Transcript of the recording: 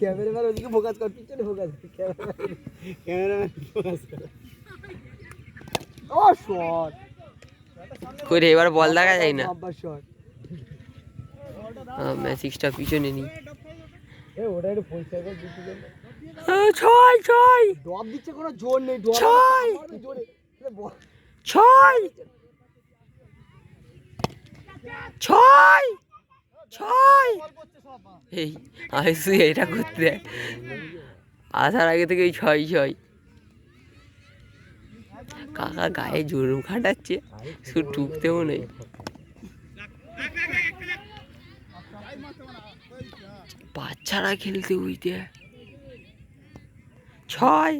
Cameraman ওদিকে focus কর পিছনে ফোকাস ক্যামেরাম্যান ফোকাস কর ও শট করে এবার বল দেখা যায় না। শট পিছনে নি এ ওটা একটু পরিষ্কার করে দিতে দে। ছয় ছয়। ড্রপ দিচ্ছে কোনো জোর নেই ছয়! জোরে? ছয়। ছয়। এই এটা করতে আসার আগে থেকে ছয় ছয়। কাকা গায়ে জোর খাটাচ্ছে। শুধু টুকতেও নেই। বাচ্চারা খেলতে উইতে। ছয়।